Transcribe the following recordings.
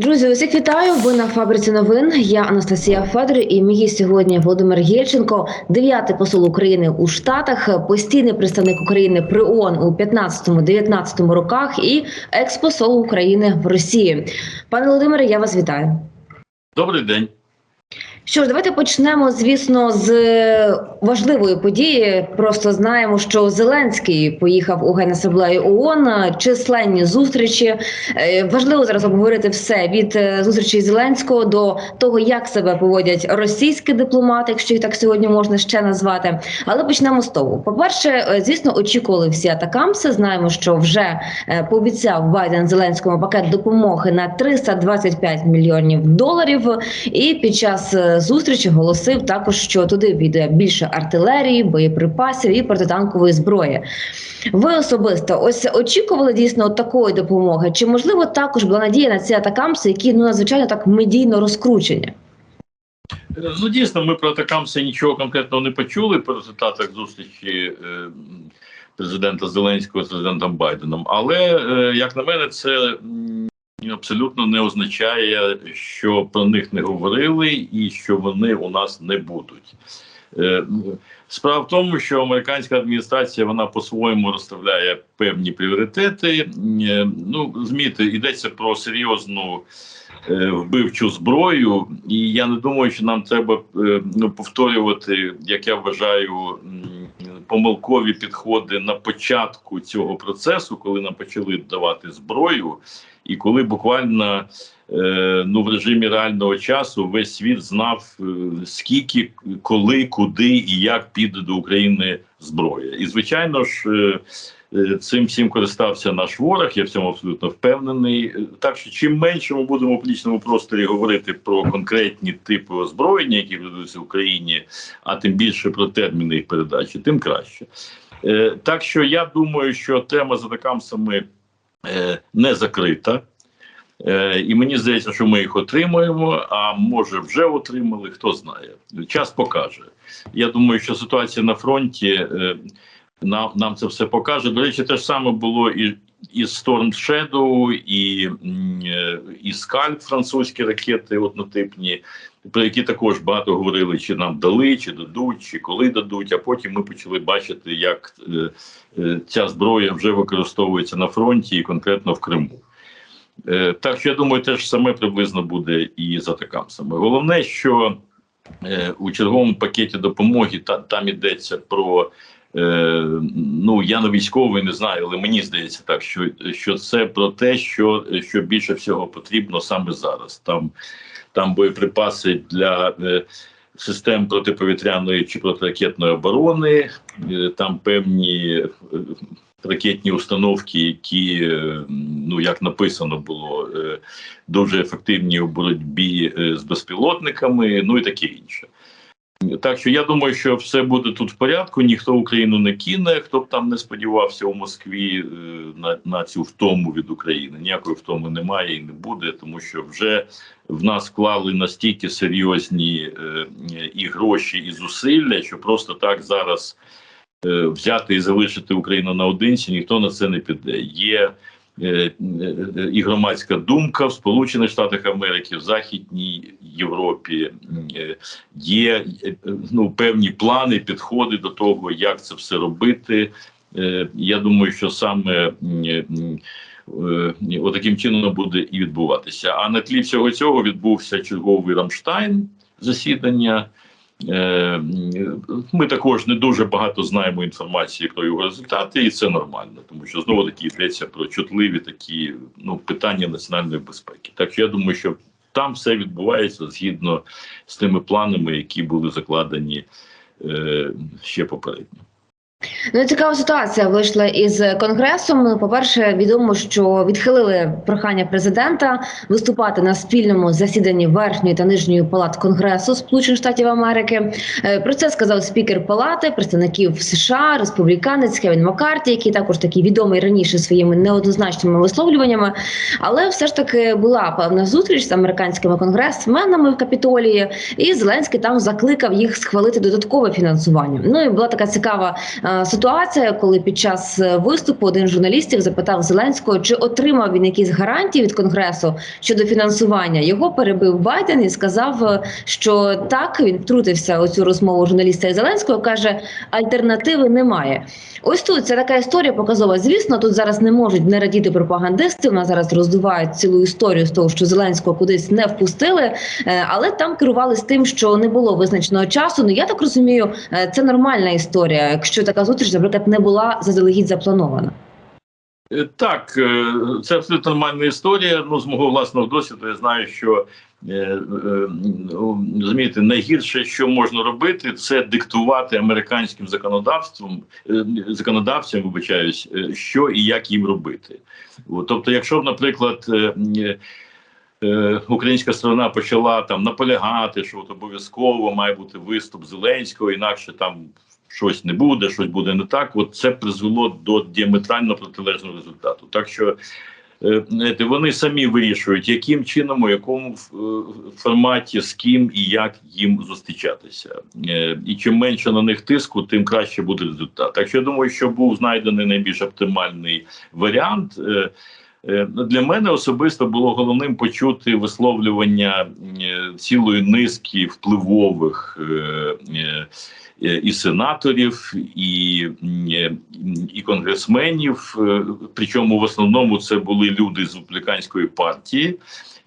Друзі, усіх вітаю. Ви на фабриці новин. Я Анастасія Федор і мій сьогодні Володимир Єльченко, дев'ятий посол України у Штатах, постійний представник України при ООН у 15-19 роках і експосол України в Росії. Пане Володимире, я вас вітаю. Добрий день. Що ж, давайте почнемо, звісно, з важливої події. Просто знаємо, що Зеленський поїхав у Генасамблею ООН, численні зустрічі. Е, Важливо зараз обговорити все від е, зустрічі Зеленського до того, як себе поводять російські дипломати, якщо їх так сьогодні можна ще назвати. Але почнемо з того. По перше, е, звісно, очікували всі атакамси. Знаємо, що вже е, пообіцяв Байден Зеленському пакет допомоги на 325 мільйонів доларів. І під час е, зустрічі голосив також, що туди піде більше артилерії, боєприпасів і протитанкової зброї. Ви особисто ось очікували дійсно от такої допомоги? Чи можливо також була надія на ці атакамси, які ну надзвичайно так медійно розкручені? Ну, дійсно, ми про Атакамса нічого конкретного не почули по результатах зустрічі е, президента Зеленського з президентом Байденом. Але, е, як на мене, це абсолютно не означає, що про них не говорили і що вони у нас не будуть. Е, Справа в тому, що американська адміністрація вона по-своєму розставляє певні пріоритети. Е, Ну, змійте, йдеться про серйозну е, вбивчу зброю, і я не думаю, що нам треба ну, повторювати, як я вважаю, помилкові підходи на початку цього процесу, коли нам почали давати зброю, і коли буквально ну в режимі реального часу весь світ знав е, скільки, коли, куди і як піде до України зброя. І звичайно ж. е, Е, Цим всім користався наш ворог, я в цьому абсолютно впевнений. Е, Так що чим менше ми будемо в публічному просторі говорити про конкретні типи озброєння, які ведуться в Україні, а тим більше про терміни їх передачі, тим краще. Е, Так що я думаю, що тема з атакамсами е, не закрита. Е, І мені здається, що ми їх отримаємо. А може вже отримали, хто знає. Час покаже. Я думаю, що ситуація на фронті е, нам, нам це все покаже. До речі, те ж саме було і. І Storm Shadow, і, е, і Скальп, французькі ракети однотипні, про які також багато говорили, чи нам дали, чи дадуть, чи коли дадуть. А потім ми почали бачити, як ця зброя вже використовується на фронті і конкретно в Криму. Е, так що я думаю, те ж саме приблизно буде і з атакамсами. Головне, що е, у черговому пакеті допомоги та, там йдеться про. Е, ну я не військовий, не знаю, але мені здається так, що, що це про те, що, що більше всього потрібно саме зараз. Там, там боєприпаси для систем протиповітряної чи протиракетної оборони, там певні ракетні установки, які, е, ну як написано було, е, дуже ефективні у боротьбі е, з безпілотниками, ну і таке інше. Так що я думаю, що все буде тут в порядку. Ніхто Україну не кине, хто б там не сподівався у Москві на, на цю втому від України. Ніякої втоми немає і не буде, тому що вже в нас вклали настільки серйозні е, і гроші, і зусилля, що просто так зараз взяти і залишити Україну наодинці, ніхто на це не піде. Є е, е, і громадська думка в Сполучених Штатах Америки, в Західній Європі е, є е, ну, певні плани, підходи до того, як це все робити. Е, Я думаю, що саме м, м, е, отаким чином буде і відбуватися. А на тлі всього цього відбувся черговий Рамштайн засідання. Е, Ми також не дуже багато знаємо інформації про його результати, і це нормально, тому що знову таки йдеться про чутливі такі ну питання національної безпеки. Так що я думаю, що там все відбувається згідно з тими планами, які були закладені е, ще попередньо. Ну, цікава ситуація вийшла із конгресом. Ну, По-перше, відомо, що відхилили прохання президента виступати на спільному засіданні верхньої та нижньої палат Конгресу Сполучених Штатів Америки. Е, Про це сказав спікер палати представників США, республіканець Кевін Маккарті, який також такий відомий раніше своїми неоднозначними висловлюваннями. Але все ж таки була певна зустріч з американськими конгресменами в Капітолії, і Зеленський там закликав їх схвалити додаткове фінансування. Ну і була така цікава е, ситуація, коли під час е, виступу один з журналістів запитав Зеленського, чи отримав він якісь гарантії від конгресу щодо фінансування. Його перебив Байден і сказав, е, що так він втрутився у цю розмову журналіста і Зеленського. каже, альтернативи немає. Ось тут це така історія показова. Звісно, тут зараз не можуть не радіти пропагандисти. Нас зараз роздувають цілу історію з того, що Зеленського кудись не впустили, е, але там керували з тим, що не було визначеного часу. Ну я так розумію, е, це нормальна історія, якщо така зустріч, наприклад, не була заздалегідь запланована. Е, Так, е, це абсолютно нормальна історія. Ну, з мого власного досвіду я знаю, що е, розумієте, найгірше, що можна робити, це диктувати американським законодавством законодавцям, вибачаюсь, що і як їм робити. Тобто, якщо б, наприклад, українська сторона почала там наполягати, що от обов'язково має бути виступ Зеленського, інакше там щось не буде, щось буде не так. От це призвело до діаметрально протилежного результату. Так що е, вони самі вирішують, яким чином, у якому е, форматі, з ким і як їм зустрічатися. Е, І чим менше на них тиску, тим краще буде результат. Так що я думаю, що був знайдений найбільш оптимальний варіант. Е, Е, Для мене особисто було головним почути висловлювання е, цілої низки впливових е, і сенаторів, і, і конгресменів. Причому в основному це були люди з республіканської партії,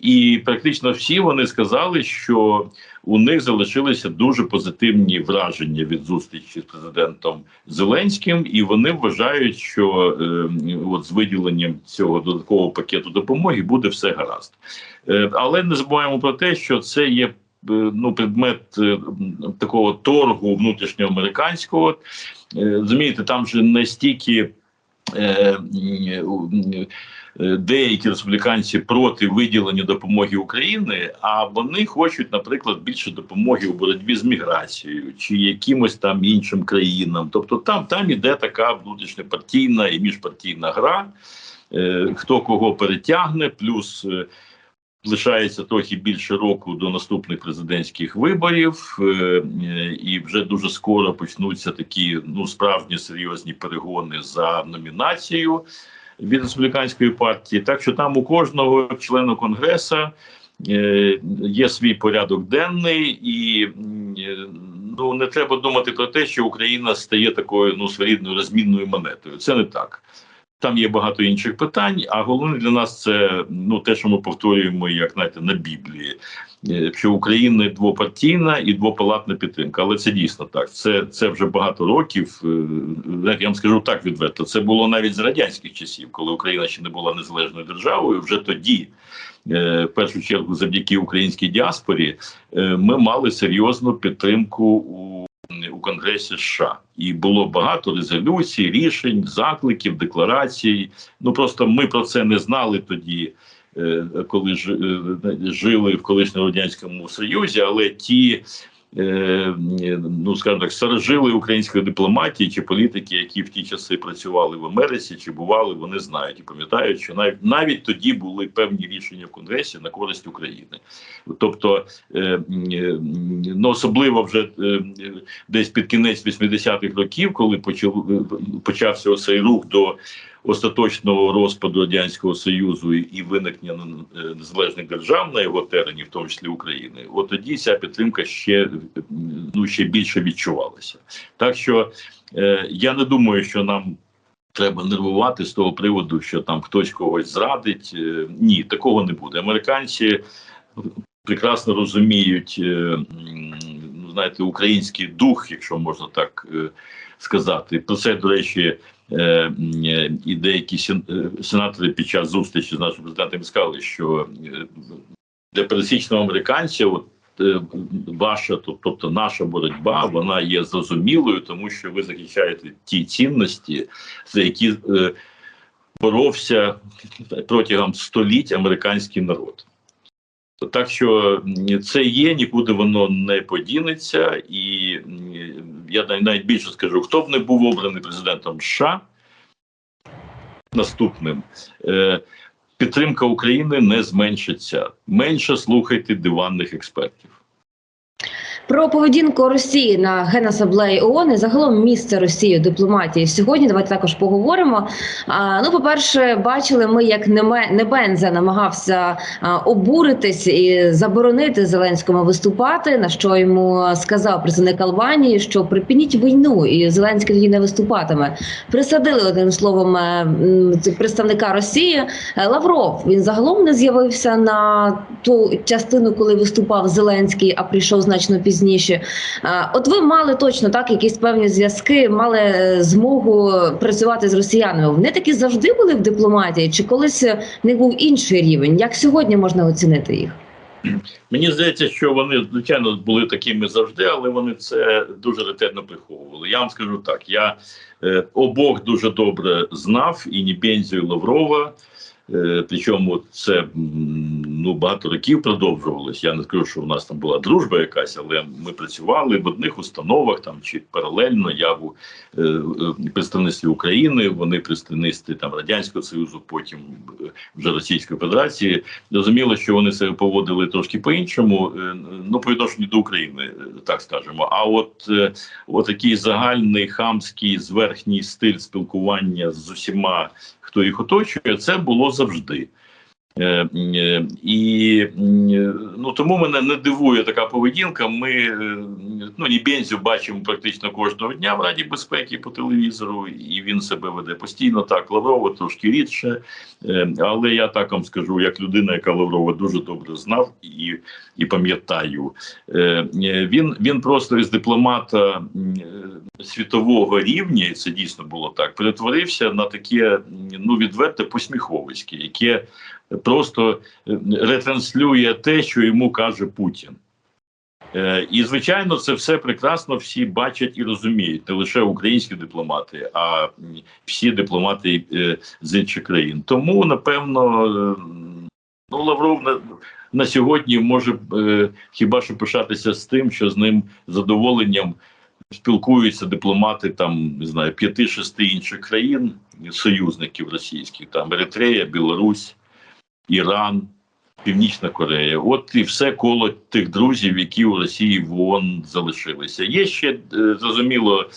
і практично всі вони сказали, що у них залишилися дуже позитивні враження від зустрічі з президентом Зеленським, і вони вважають, що е, от з виділенням цього додаткового пакету допомоги буде все гаразд. Е, але не забуваємо про те, що це є. е, Ну, предмет е, такого торгу внутрішньоамериканського. Е, Розумієте, там же не стільки м, у- м, е, деякі республіканці проти виділення допомоги Україні, а вони хочуть, наприклад, більше допомоги у боротьбі з міграцією чи якимось там іншим країнам. Тобто там, там іде така внутрішньопартійна і міжпартійна гра. Е, Хто кого перетягне, плюс е, лишається трохи більше року до наступних президентських виборів, е, е, і вже дуже скоро почнуться такі ну справжні серйозні перегони за номінацію від республіканської партії. Так що там у кожного члена конгресу е, є свій порядок денний, і ну не треба думати про те, що Україна стає такою ну своєрідною розмінною монетою. Це не так. Там є багато інших питань, а головне для нас це ну те, що ми повторюємо, як знаєте, на Біблії, що Україна двопартійна і двопалатна підтримка. Але це дійсно так. Це це вже багато років. Е, Я вам скажу так відверто. Це було навіть з радянських часів, коли Україна ще не була незалежною державою. Вже тоді, е, в першу чергу, завдяки українській діаспорі, е, ми мали серйозну підтримку у у Конгресі США, і було багато резолюцій, рішень, закликів, декларацій. Ну просто ми про це не знали тоді, е, коли ж, е, жили в колишньому радянському союзі, але ті. е, Ну, скажімо так, старожили української дипломатії чи політики, які в ті часи працювали в Америці чи бували, вони знають і пам'ятають, що навіть навіть тоді були певні рішення в Конгресі на користь України. Тобто, е, е, ну особливо вже е, десь під кінець 80-х років, коли почав, почався цей рух до остаточного розпаду радянського союзу і- виникнення е, незалежних держав на його терені, в тому числі України, от тоді ця підтримка ще е, ну ще більше відчувалася. Так що е, я не думаю, що нам. Треба нервувати з того приводу, що там хтось когось зрадить. Е, Ні, такого не буде. Американці прекрасно розуміють, е, ну знаєте, український дух, якщо можна так е, сказати. Про це, до речі, і деякі е, сенатори під час зустрічі з нашим президентом сказали, що е, для пересічного американця, от е, ваша, тобто наша боротьба, вона є зрозумілою, тому що ви захищаєте ті цінності, за які е, боровся протягом століть американський народ. Так що це є, нікуди воно не подінеться, і я навіть- більше скажу, хто б не був обраний президентом США наступним, е, підтримка України не зменшиться. Менше слухайте диванних експертів. Про поведінку Росії на генасаблеї ООН і загалом місце Росії у дипломатії сьогодні. Давайте також поговоримо. А, ну, по-перше, бачили ми, як Небенза намагався обуритись і заборонити Зеленському виступати. На що йому сказав представник Албанії, що припиніть війну, і Зеленський тоді не виступатиме. Присадили одним словом е, представника Росії. Е, Лавров він загалом не з'явився на ту частину, коли виступав Зеленський, а прийшов значно пізніше. Е, От ви мали точно так якісь певні зв'язки, мали е, змогу працювати з росіянами. Вони такі завжди були в дипломатії, чи колись е, них був інший рівень? Як сьогодні можна оцінити їх? Мені здається, що вони звичайно були такими завжди, але вони це дуже ретельно приховували. Я вам скажу так: я е, обох дуже добре знав і Нібензю, і Лаврова. Е, причому це ну багато років продовжувалось. Я не скажу, що у нас там була дружба якась, але ми працювали в одних установах там чи паралельно. Я в е, е, представництві України, вони представництві там радянського союзу, потім е, вже Російської Федерації. Зрозуміло, що вони себе поводили трошки по-іншому, е, ну по відношенню до України, е, так скажемо. А от, е, от такий загальний хамський зверхній стиль спілкування з усіма, хто їх оточує, це було завжди. Е, е, І ну тому мене не дивує така поведінка. Ми е, ну Нібензю бачимо практично кожного дня в Раді безпеки по телевізору, і він себе веде постійно так. Лаврова трошки рідше. Е, Але я так вам скажу, як людина, яка Лаврова дуже добре знав і, і пам'ятаю, Е, е, він, він просто із дипломата е, світового рівня, і це дійсно було так, перетворився на таке ну відверте посміховиське, яке просто е, ретранслює те, що йому каже Путін. Е, І, звичайно, це все прекрасно всі бачать і розуміють, не лише українські дипломати, а всі дипломати е, з інших країн. Тому, напевно, ну, Лавров на, на сьогодні може хіба що пишатися з тим, що з ним задоволенням спілкуються дипломати там не знаю п'яти-шести інших країн, союзників російських, там Еритрея, Білорусь, Іран. Північна Корея, от і все коло тих друзів, які у Росії в ООН залишилися. Є ще е, зрозуміло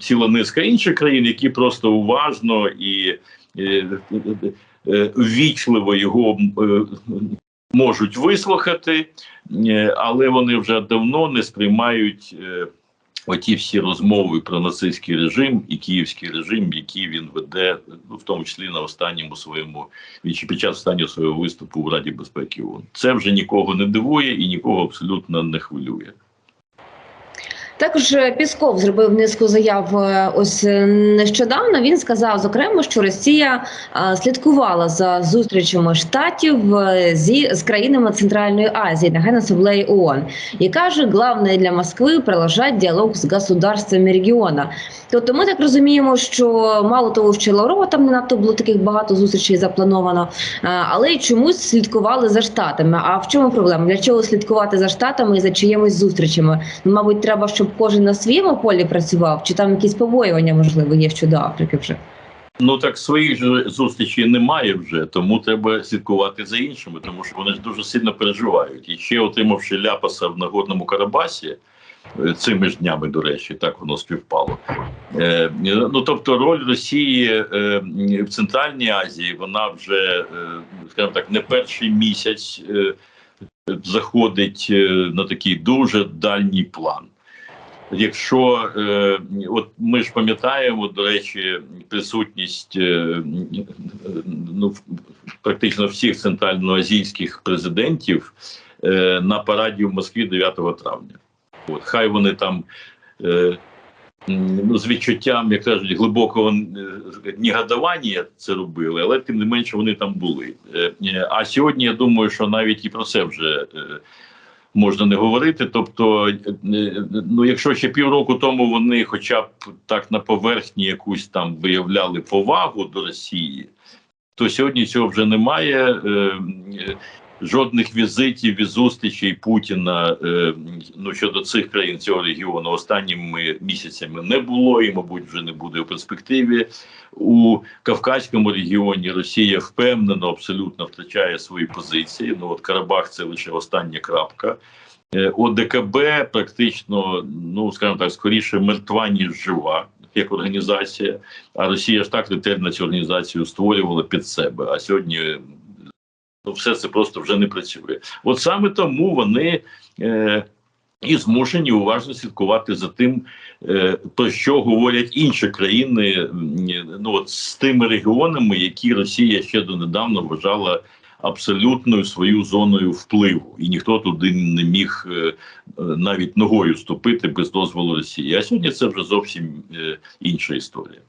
ціла низка інших країн, які просто уважно і е, е, ввічливо його можуть вислухати, але вони вже давно не сприймають оті всі розмови про нацистський режим і київський режим, які він веде, ну в тому числі на останньому своєму чи під час останнього свого виступу в Раді безпеки ООН. Це вже нікого не дивує і нікого абсолютно не хвилює. Також е, Пісков зробив низку заяв е, ось е, нещодавно. Він сказав зокрема, що Росія слідкувала за зустрічами штатів зі з країнами Центральної Азії на генасаблеї ООН і каже, головне для Москви продовжати діалог з государствами регіону. Тобто, ми так розуміємо, що мало того, що Лаврова там не надто було таких багато зустрічей заплановано, але й чомусь слідкували за штатами. А в чому проблема? Для чого слідкувати за штатами і за чиїмись зустрічами? Мабуть, треба, щоб кожен на своєму полі працював, чи там якісь побоювання можливо є щодо Африки вже. Ну так своїх же зустрічей немає вже, тому треба слідкувати за іншими, тому що вони ж дуже сильно переживають. І ще отримавши ляпаса в Нагорному Карабасі. е, Цими ж днями, до речі, так воно співпало. Е, ну тобто, роль Росії е, в Центральній Азії вона вже, е, скажімо так, не перший місяць е, заходить е, на такий дуже дальній план. Якщо е, от ми ж пам'ятаємо, до речі, присутність е, ну, практично всіх центральноазійських президентів е, на параді в Москві 9 травня. От хай вони там е, ну, з відчуттям, як кажуть, глибокого е, негодування це робили, але тим не менше вони там були. Е, е, а сьогодні я думаю, що навіть і про це вже. е, можна не говорити. Тобто, е, ну якщо ще півроку тому вони, хоча б так на поверхні якусь там виявляли повагу до Росії, то сьогодні цього вже немає. Жодних візитів і зустрічей Путіна е, ну щодо цих країн цього регіону останніми місяцями не було і, мабуть, вже не буде у перспективі. У Кавказькому регіоні Росія впевнено абсолютно втрачає свої позиції. Ну от Карабах це лише остання крапка. Е, ОДКБ практично, ну скажімо так, скоріше мертва ніж жива. Як організація, а Росія ж так ретельно цю організацію створювала під себе. А сьогодні все це просто вже не працює. От саме тому вони е, і змушені уважно слідкувати за тим, е, про що говорять інші країни, ну от з тими регіонами, які Росія ще донедавна вважала абсолютною свою зоною впливу, і ніхто туди не міг е, навіть ногою ступити без дозволу Росії. А сьогодні це вже зовсім е, інша історія.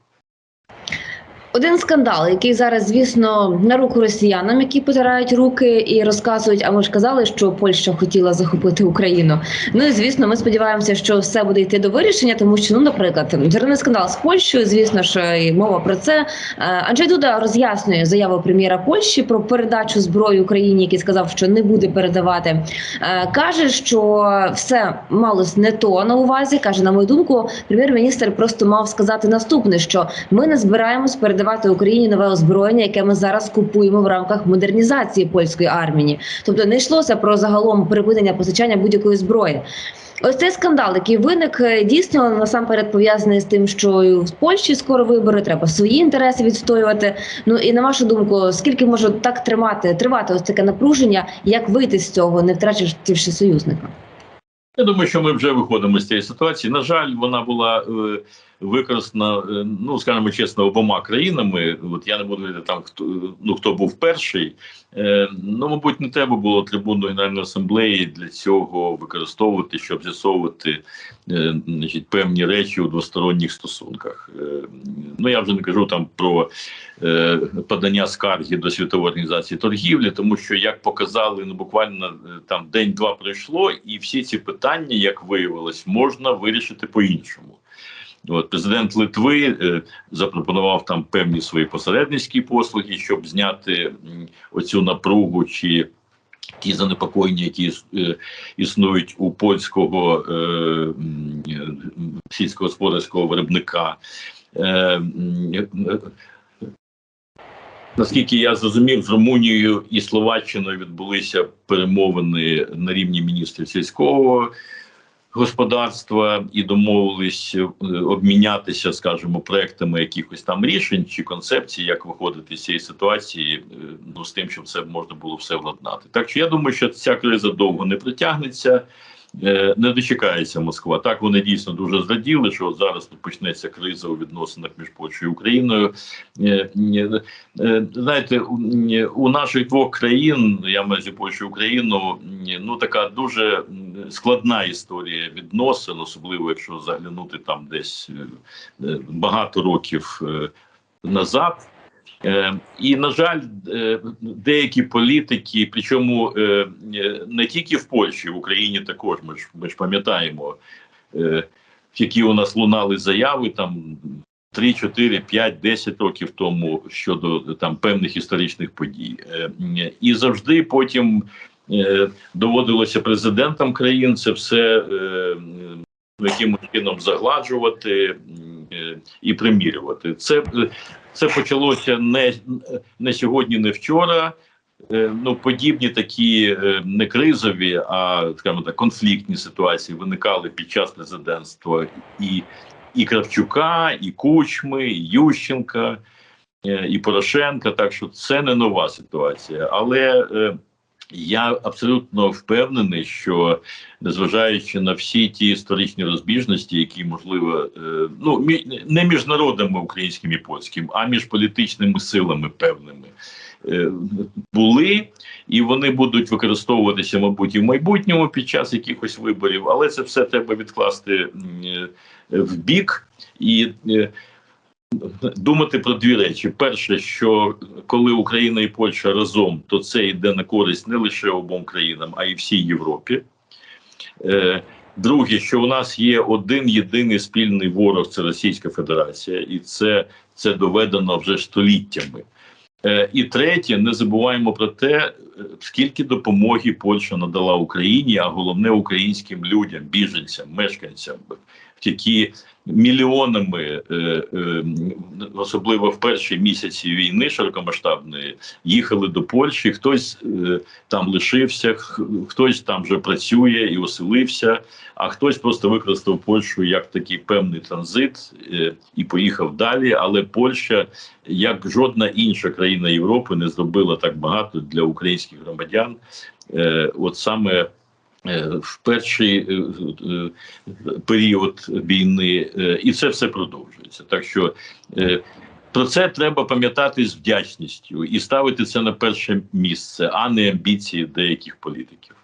Один скандал, який зараз, звісно, на руку росіянам, які потирають руки і розказують, а ми ж казали, що Польща хотіла захопити Україну. Ну і звісно, ми сподіваємося, що все буде йти до вирішення, тому що, ну, наприклад, зерний скандал з Польщею, звісно ж, і мова про це. Е, Анджей Дуда роз'яснює заяву прем'єра Польщі про передачу зброї Україні, який сказав, що не буде передавати. Е, Каже, що все малось не то на увазі. каже, на мою думку, прем'єр-міністр просто мав сказати наступне: що ми не збираємось передавати Україні нове озброєння, яке ми зараз купуємо в рамках модернізації польської армії. Тобто не йшлося про загалом припинення постачання будь-якої зброї. Ось цей скандал, який виник, е, дійсно насамперед пов'язаний з тим, що в Польщі скоро вибори, треба свої інтереси відстоювати. Ну і на вашу думку, скільки може так тримати тривати ось таке напруження, як вийти з цього, не втративши союзника? Я думаю, що ми вже виходимо з цієї ситуації. На жаль, вона була е, використана, е, ну скажімо чесно, обома країнами. От я не буду говорити там, хто ну хто був перший. Е, ну, мабуть, не треба було трибуну Генеральної асамблеї для цього використовувати, щоб з'ясовувати е, значить, певні речі у двосторонніх стосунках. Ну я вже не кажу там про подання скарги до світової організації торгівлі, тому що як показали, ну буквально там день-два пройшло, і всі ці питання, як виявилось, можна вирішити по-іншому. От президент Литви е, запропонував там певні свої посередницькі послуги, щоб зняти оцю напругу чи ті занепокоєння, які е, існують у польського е, сільськогосподарського виробника. Наскільки я зрозумів, з Румунією і Словаччиною відбулися перемовини на рівні міністрів сільського господарства і домовились е, обмінятися, скажімо, проектами якихось там рішень чи концепцій, як виходити з цієї ситуації, е, ну з тим, щоб це можна було все владнати. Так що я думаю, що ця криза довго не притягнеться. Е, Не дочекається Москва. Так вони дійсно дуже зраділи, що зараз тут почнеться криза у відносинах між Польщею і Україною. Е, е, Знаєте, у- наших двох країн, я маю Польщу і Україну, ну така дуже складна історія відносин, особливо якщо заглянути там десь багато років назад. Е, І на жаль, е, деякі політики, причому е, не тільки в Польщі, в Україні також. Ми ж ми ж пам'ятаємо, які у нас лунали заяви там 3, 4, 5, 10 років тому щодо там певних історичних подій, і завжди потім доводилося президентам країн це все якимось чином загладжувати і примірювати. Це е, це почалося не, не сьогодні, не вчора. Е, Ну, подібні такі е, не кризові, а скажімо так, конфліктні ситуації виникали під час президентства і, і Кравчука, і Кучми, і Ющенка, е, і Порошенка. Так що це не нова ситуація. Але е, я абсолютно впевнений, що незважаючи на всі ті історичні розбіжності, які можливо, е, ну не між народами українським і польським, а між політичними силами певними. е, Були і вони будуть використовуватися, мабуть, і в майбутньому під час якихось виборів, але це все треба відкласти е, в бік і думати про дві речі: перше, що коли Україна і Польща разом, то це йде на користь не лише обом країнам, а й всій Європі. Е, Друге, що у нас є один єдиний спільний ворог це Російська Федерація, і це, це доведено вже століттями. Е, І третє, не забуваємо про те, скільки допомоги Польща надала Україні, а головне українським людям, біженцям, мешканцям, які мільйонами, е, е, особливо в перші місяці війни широкомасштабної, їхали до Польщі. Хтось е, там лишився, хтось там вже працює і оселився, а хтось просто використав Польщу як такий певний транзит і поїхав далі. Але Польща, як жодна інша країна Європи, не зробила так багато для українських громадян. От саме в перший е, е, період війни, е, і це все продовжується. Так що е, про це треба пам'ятати з вдячністю і ставити це на перше місце, а не амбіції деяких політиків.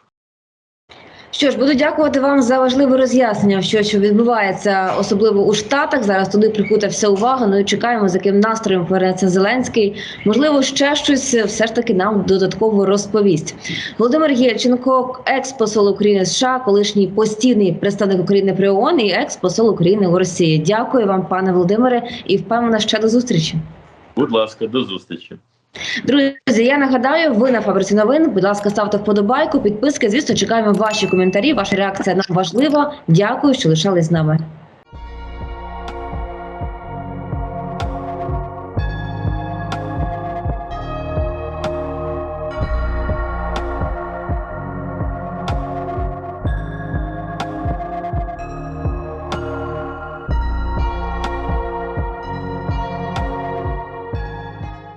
Що ж, буду дякувати вам за важливе роз'яснення, що, що відбувається, особливо у Штатах. Зараз туди прикута вся увага. Ну і чекаємо, з яким настроєм повернеться Зеленський. Можливо, ще щось все ж таки нам додатково розповість. Володимир Єльченко, екс-посол України США, колишній постійний представник України при ООН і екс-посол України у Росії. Дякую вам, пане Володимире, і впевнена ще до зустрічі. Будь ласка, до зустрічі. Друзі, я нагадаю, ви на фабриці новин. Будь ласка, ставте вподобайку, підписки. Звісно, чекаємо ваші коментарі. Ваша реакція нам важлива. Дякую, що лишались з нами.